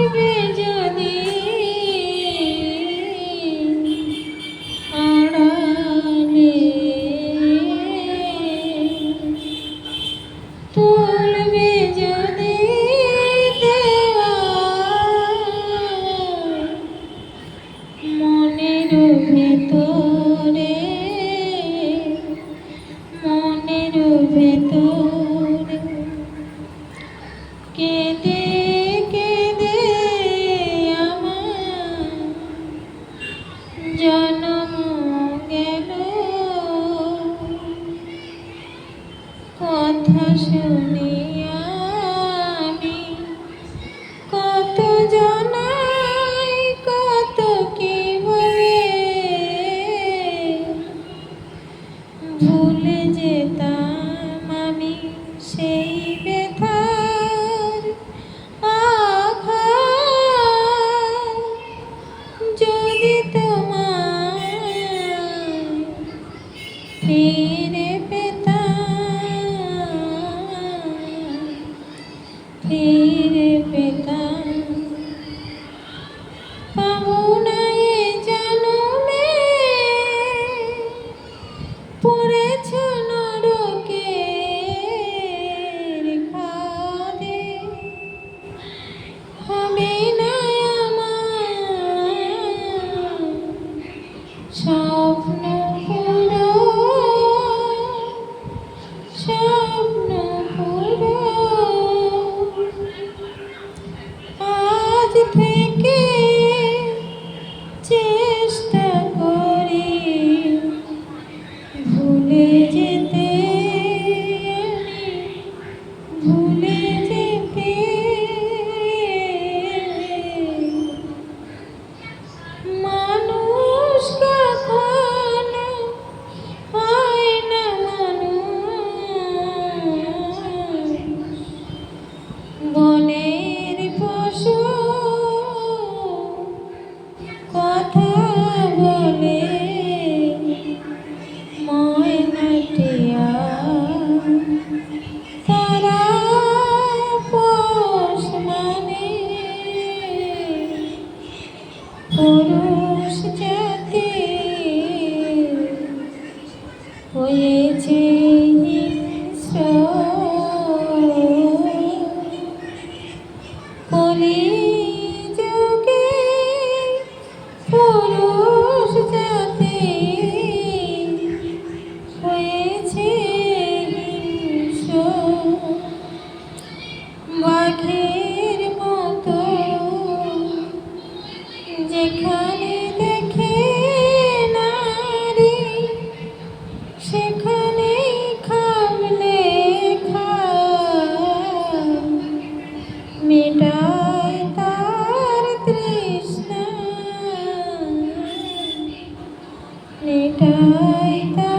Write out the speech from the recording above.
থাকবে তুলবে মনের ভেতরে মনের ভেতরে। জানাই কত কি বলে। ভুলে যেতাম আমি সেই ব্যথার আঘাত। যদি তোমার ফিরে পেতাম পড়েছ নরকের ফাঁদে হবে না আমার আজ থেকে পুরুষ জাতি হয়েছে হিংস্র মেটায় তার তৃষ্ণা। মেটায় তার